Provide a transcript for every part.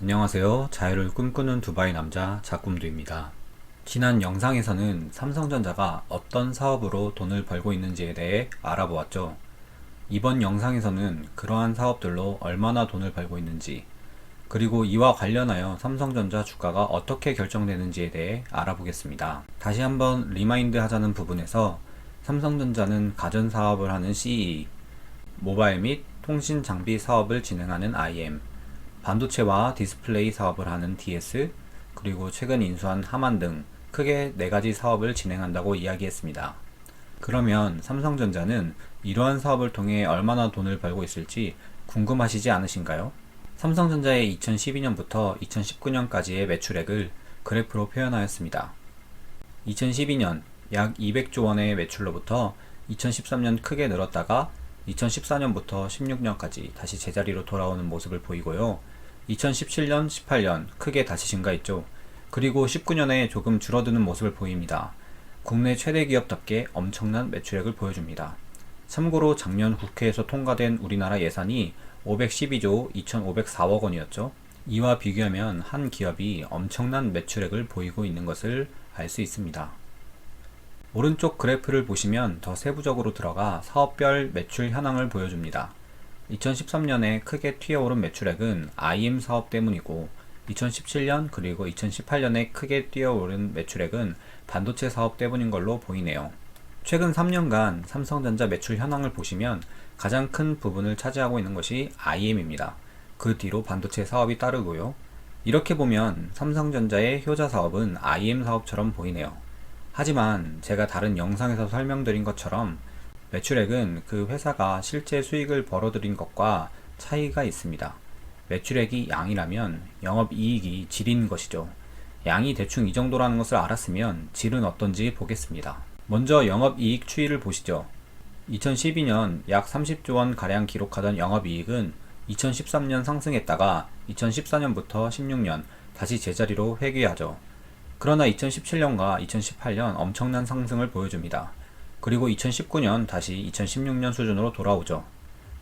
안녕하세요. 자유를 꿈꾸는 두바이 남자 자꿈두입니다. 지난 영상에서는 삼성전자가 어떤 사업으로 돈을 벌고 있는지에 대해 알아보았죠. 이번 영상에서는 그러한 사업들로 얼마나 돈을 벌고 있는지, 그리고 이와 관련하여 삼성전자 주가가 어떻게 결정되는지에 대해 알아보겠습니다. 다시 한번 리마인드 하자는 부분에서 삼성전자는 가전 사업을 하는 CE, 모바일 및 통신 장비 사업을 진행하는 IM, 반도체와 디스플레이 사업을 하는 DS, 그리고 최근 인수한 하만 등 크게 네 가지 사업을 진행한다고 이야기했습니다. 그러면 삼성전자는 이러한 사업을 통해 얼마나 돈을 벌고 있을지 궁금하시지 않으신가요? 삼성전자의 2012년부터 2019년까지의 매출액을 그래프로 표현하였습니다. 2012년 약 200조 원의 매출로부터 2013년 크게 늘었다가 2014년부터 16년까지 다시 제자리로 돌아오는 모습을 보이고요. 2017년, 18년 크게 다시 증가했죠. 그리고 19년에 조금 줄어드는 모습을 보입니다. 국내 최대 기업답게 엄청난 매출액을 보여줍니다. 참고로 작년 국회에서 통과된 우리나라 예산이 512조 2,504억 원이었죠. 이와 비교하면 한 기업이 엄청난 매출액을 보이고 있는 것을 알 수 있습니다. 오른쪽 그래프를 보시면 더 세부적으로 들어가 사업별 매출 현황을 보여줍니다. 2013년에 크게 튀어오른 매출액은 IM 사업 때문이고 2017년 그리고 2018년에 크게 뛰어오른 매출액은 반도체 사업 때문인 걸로 보이네요. 최근 3년간 삼성전자 매출 현황을 보시면 가장 큰 부분을 차지하고 있는 것이 IM입니다. 그 뒤로 반도체 사업이 따르고요. 이렇게 보면 삼성전자의 효자 사업은 IM 사업처럼 보이네요. 하지만 제가 다른 영상에서 설명드린 것처럼 매출액은 그 회사가 실제 수익을 벌어들인 것과 차이가 있습니다. 매출액이 양이라면 영업이익이 질인 것이죠. 양이 대충 이 정도라는 것을 알았으면 질은 어떤지 보겠습니다. 먼저 영업이익 추이를 보시죠. 2012년 약 30조 원 가량 기록하던 영업이익은 2013년 상승했다가 2014년부터 16년 다시 제자리로 회귀하죠. 그러나 2017년과 2018년 엄청난 상승을 보여줍니다. 그리고 2019년 다시 2016년 수준으로 돌아오죠.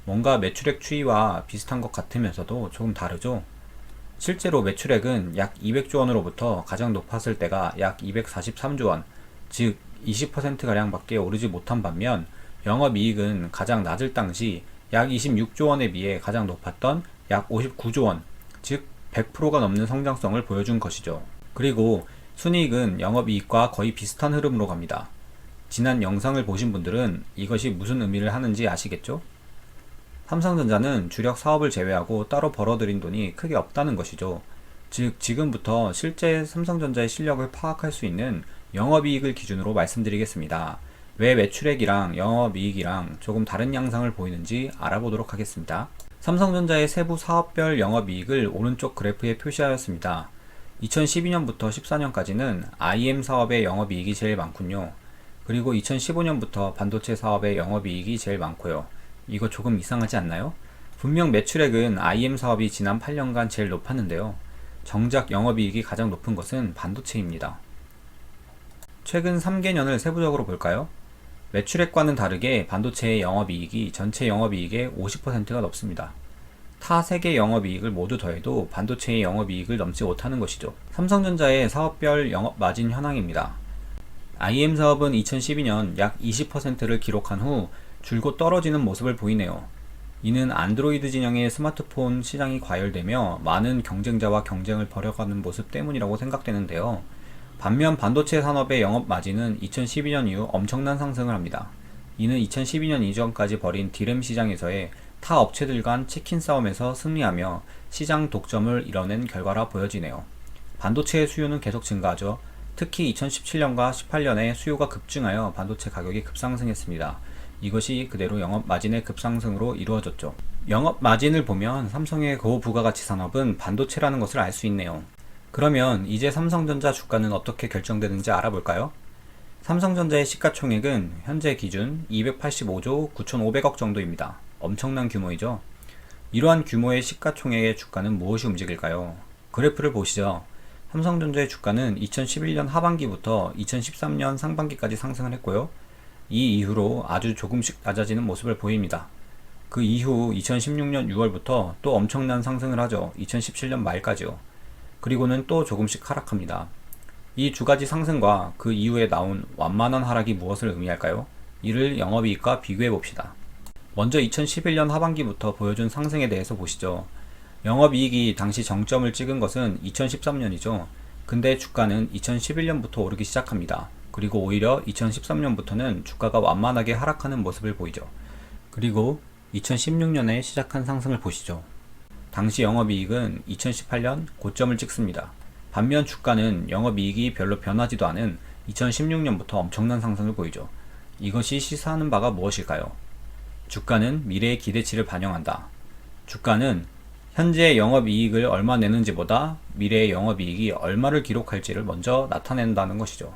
뭔가 매출액 추이와 비슷한 것 같으면서도 조금 다르죠? 실제로 매출액은 약 200조 원으로부터 가장 높았을 때가 약 243조 원, 즉 20%가량밖에 오르지 못한 반면 영업이익은 가장 낮을 당시 약 26조 원에 비해 가장 높았던 약 59조 원, 즉 100%가 넘는 성장성을 보여준 것이죠. 그리고 순이익은 영업이익과 거의 비슷한 흐름으로 갑니다. 지난 영상을 보신 분들은 이것이 무슨 의미를 하는지 아시겠죠? 삼성전자는 주력 사업을 제외하고 따로 벌어들인 돈이 크게 없다는 것이죠. 즉, 지금부터 실제 삼성전자의 실력을 파악할 수 있는 영업이익을 기준으로 말씀드리겠습니다. 왜 매출액이랑 영업이익이랑 조금 다른 양상을 보이는지 알아보도록 하겠습니다. 삼성전자의 세부 사업별 영업이익을 오른쪽 그래프에 표시하였습니다. 2012년부터 14년까지는 IM 사업의 영업이익이 제일 많군요. 그리고 2015년부터 반도체 사업의 영업이익이 제일 많고요. 이거 조금 이상하지 않나요? 분명 매출액은 IM 사업이 지난 8년간 제일 높았는데요. 정작 영업이익이 가장 높은 것은 반도체입니다. 최근 3개년을 세부적으로 볼까요? 매출액과는 다르게 반도체의 영업이익이 전체 영업이익의 50%가 넘습니다. 타 3개 영업이익을 모두 더해도 반도체의 영업이익을 넘지 못하는 것이죠. 삼성전자의 사업별 영업 마진 현황입니다. IM 사업은 2012년 약 20%를 기록한 후 줄곧 떨어지는 모습을 보이네요. 이는 안드로이드 진영의 스마트폰 시장이 과열되며 많은 경쟁자와 경쟁을 벌여가는 모습 때문이라고 생각되는데요. 반면 반도체 산업의 영업 마진은 2012년 이후 엄청난 상승을 합니다. 이는 2012년 이전까지 벌인 디램 시장에서의 타 업체들 간 치킨 싸움에서 승리하며 시장 독점을 이뤄낸 결과라 보여지네요. 반도체의 수요는 계속 증가하죠. 특히 2017년과 18년에 수요가 급증하여 반도체 가격이 급상승했습니다. 이것이 그대로 영업 마진의 급상승으로 이루어졌죠. 영업 마진을 보면 삼성의 고부가가치 산업은 반도체라는 것을 알 수 있네요. 그러면 이제 삼성전자 주가는 어떻게 결정되는지 알아볼까요? 삼성전자의 시가총액은 현재 기준 285조 9,500억 정도입니다. 엄청난 규모이죠. 이러한 규모의 시가총액의 주가는 무엇이 움직일까요? 그래프를 보시죠. 삼성전자의 주가는 2011년 하반기부터 2013년 상반기까지 상승을 했고요. 이 이후로 아주 조금씩 낮아지는 모습을 보입니다. 그 이후 2016년 6월부터 또 엄청난 상승을 하죠. 2017년 말까지요. 그리고는 또 조금씩 하락합니다. 이 두 가지 상승과 그 이후에 나온 완만한 하락이 무엇을 의미할까요? 이를 영업이익과 비교해 봅시다. 먼저 2011년 하반기부터 보여준 상승에 대해서 보시죠. 영업이익이 당시 정점을 찍은 것은 2013년이죠. 근데 주가는 2011년부터 오르기 시작합니다. 그리고 오히려 2013년부터는 주가가 완만하게 하락하는 모습을 보이죠. 그리고 2016년에 시작한 상승을 보시죠. 당시 영업이익은 2018년 고점을 찍습니다. 반면 주가는 영업이익이 별로 변하지도 않은 2016년부터 엄청난 상승을 보이죠. 이것이 시사하는 바가 무엇일까요? 주가는 미래의 기대치를 반영한다. 주가는 현재 영업이익을 얼마 내는지보다 미래의 영업이익이 얼마를 기록할지를 먼저 나타낸다는 것이죠.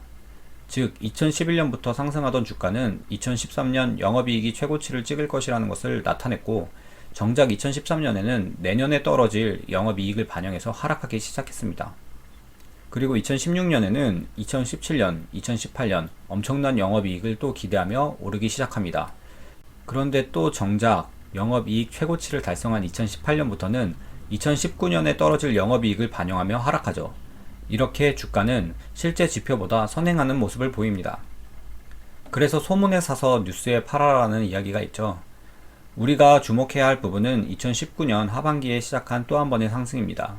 즉, 2011년부터 상승하던 주가는 2013년 영업이익이 최고치를 찍을 것이라는 것을 나타냈고, 정작 2013년에는 내년에 떨어질 영업이익을 반영해서 하락하기 시작했습니다. 그리고 2016년에는 2017년, 2018년 엄청난 영업이익을 또 기대하며 오르기 시작합니다. 그런데 또 정작 영업이익 최고치를 달성한 2018년부터는 2019년에 떨어질 영업이익을 반영하며 하락하죠. 이렇게 주가는 실제 지표보다 선행하는 모습을 보입니다. 그래서 소문에 사서 뉴스에 팔아라는 이야기가 있죠. 우리가 주목해야 할 부분은 2019년 하반기에 시작한 또 한 번의 상승입니다.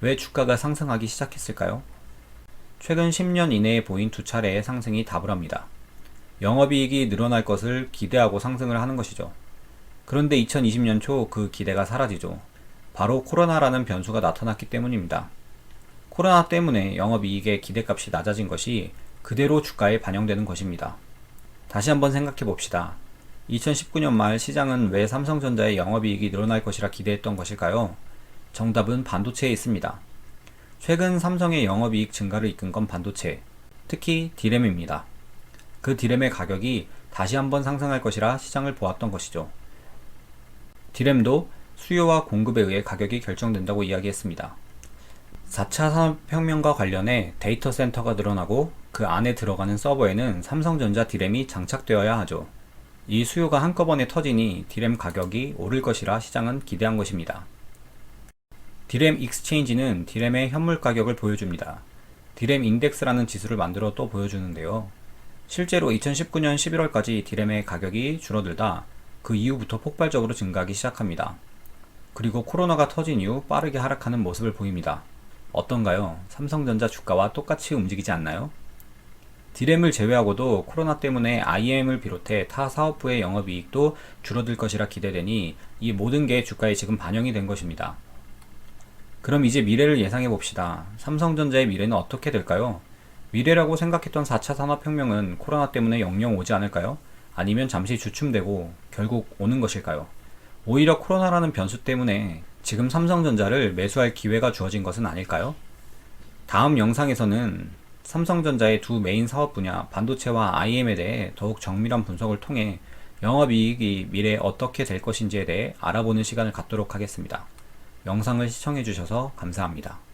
왜 주가가 상승하기 시작했을까요? 최근 10년 이내에 보인 두 차례의 상승이 답을 합니다. 영업이익이 늘어날 것을 기대하고 상승을 하는 것이죠. 그런데 2020년 초 그 기대가 사라지죠. 바로 코로나라는 변수가 나타났기 때문입니다. 코로나 때문에 영업이익의 기대값이 낮아진 것이 그대로 주가에 반영되는 것입니다. 다시 한번 생각해 봅시다. 2019년 말 시장은 왜 삼성전자의 영업이익이 늘어날 것이라 기대했던 것일까요? 정답은 반도체에 있습니다. 최근 삼성의 영업이익 증가를 이끈 건 반도체, 특히 디램입니다. 그 디램의 가격이 다시 한번 상승할 것이라 시장을 보았던 것이죠. 디램도 수요와 공급에 의해 가격이 결정된다고 이야기했습니다. 4차 산업혁명과 관련해 데이터 센터가 늘어나고 그 안에 들어가는 서버에는 삼성전자 디램이 장착되어야 하죠. 이 수요가 한꺼번에 터지니 디램 가격이 오를 것이라 시장은 기대한 것입니다. 디램 익스체인지는 디램의 현물 가격을 보여줍니다. 디램 인덱스라는 지수를 만들어 또 보여주는데요. 실제로 2019년 11월까지 디램의 가격이 줄어들다 그 이후부터 폭발적으로 증가하기 시작합니다. 그리고 코로나가 터진 이후 빠르게 하락하는 모습을 보입니다. 어떤가요? 삼성전자 주가와 똑같이 움직이지 않나요? 디램을 제외하고도 코로나 때문에 IM을 비롯해 타 사업부의 영업이익도 줄어들 것이라 기대되니 이 모든 게 주가에 지금 반영이 된 것입니다. 그럼 이제 미래를 예상해 봅시다. 삼성전자의 미래는 어떻게 될까요? 미래라고 생각했던 4차 산업혁명은 코로나 때문에 영영 오지 않을까요? 아니면 잠시 주춤되고 결국 오는 것일까요? 오히려 코로나라는 변수 때문에 지금 삼성전자를 매수할 기회가 주어진 것은 아닐까요? 다음 영상에서는 삼성전자의 두 메인 사업 분야 반도체와 IM에 대해 더욱 정밀한 분석을 통해 영업이익이 미래에 어떻게 될 것인지에 대해 알아보는 시간을 갖도록 하겠습니다. 영상을 시청해주셔서 감사합니다.